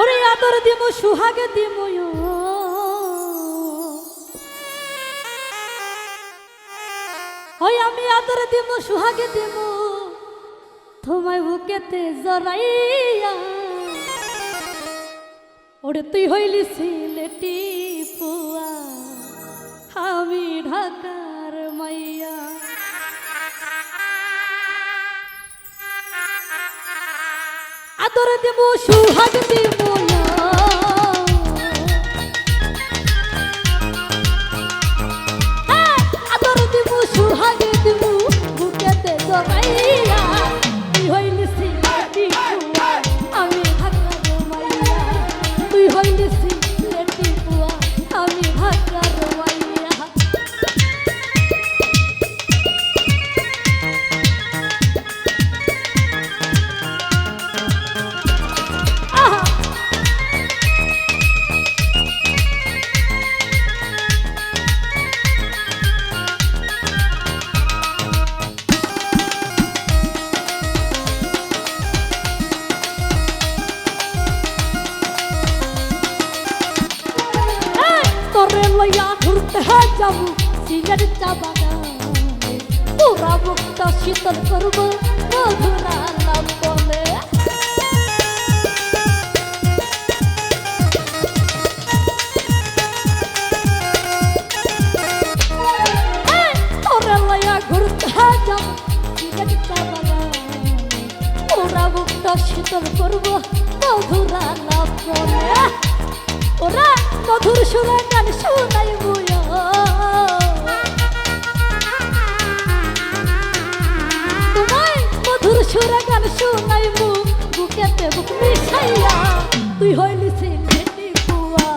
ওরে আদর দিব সুহাগে দিব ওই আমি আদর দিব সুহাগে দিব তোমায় বুকেতে জড়াইয়া। ওরে তুই হইলি সিলেটি পুয়া আমি ঢাকার মাইয়া। আদর দেব সুহাগ দেব বুকেতে জড়াইয়া লইয়া ঘুরতে যাব, সিলেট চা বাগানে পুরা মুক্ত শীতল করব, মধুরা লাভ বলে। শীতল করব, মধুরা লাভ বলে। ওরা মধুর সুরে গান তুই হইলি সিলেটি পুয়া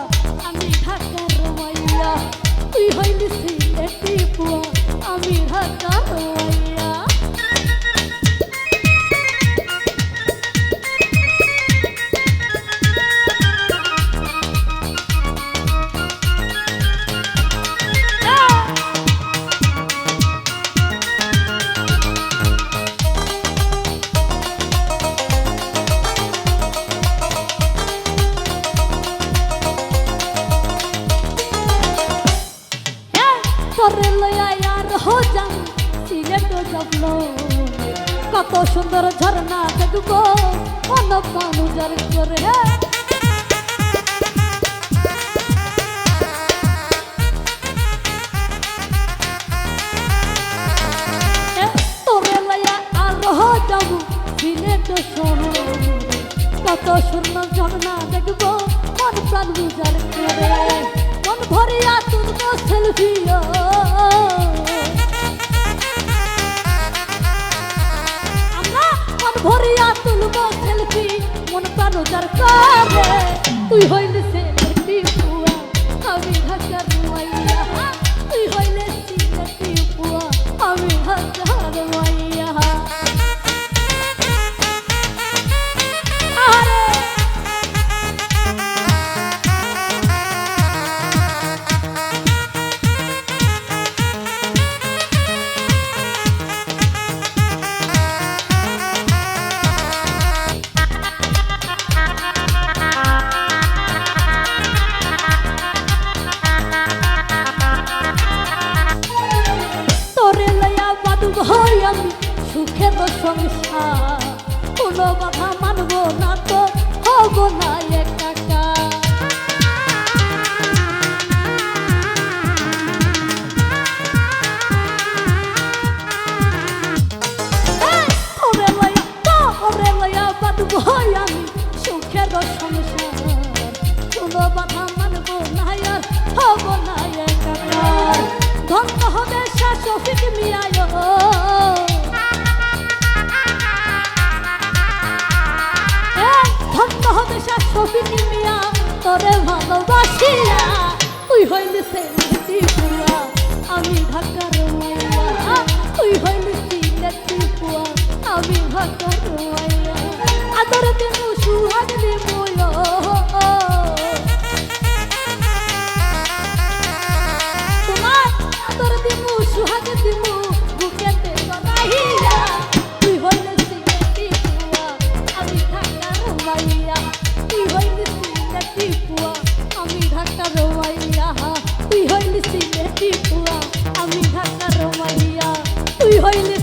আমি ঢাকার মাইয়া। তুই হইলি সিলেটি পুয়া আমি ঢাকার যাবলো কত সুন্দর ঝর্ণা দেখব মন প্রাণু জর করে কত সুন্দর ঝর্ণা দেখব মন প্রাণ উজার করে মন ভরিয়া তুলবো সেলফিও। করে তুই হইলে সেলফি হব না শাসফিক মিয়া তোরে ভালোবাসিয়া তুই হইলি আমি ঢাকার মাইয়া আমি ঢাকার মাইয়া তুই হইলি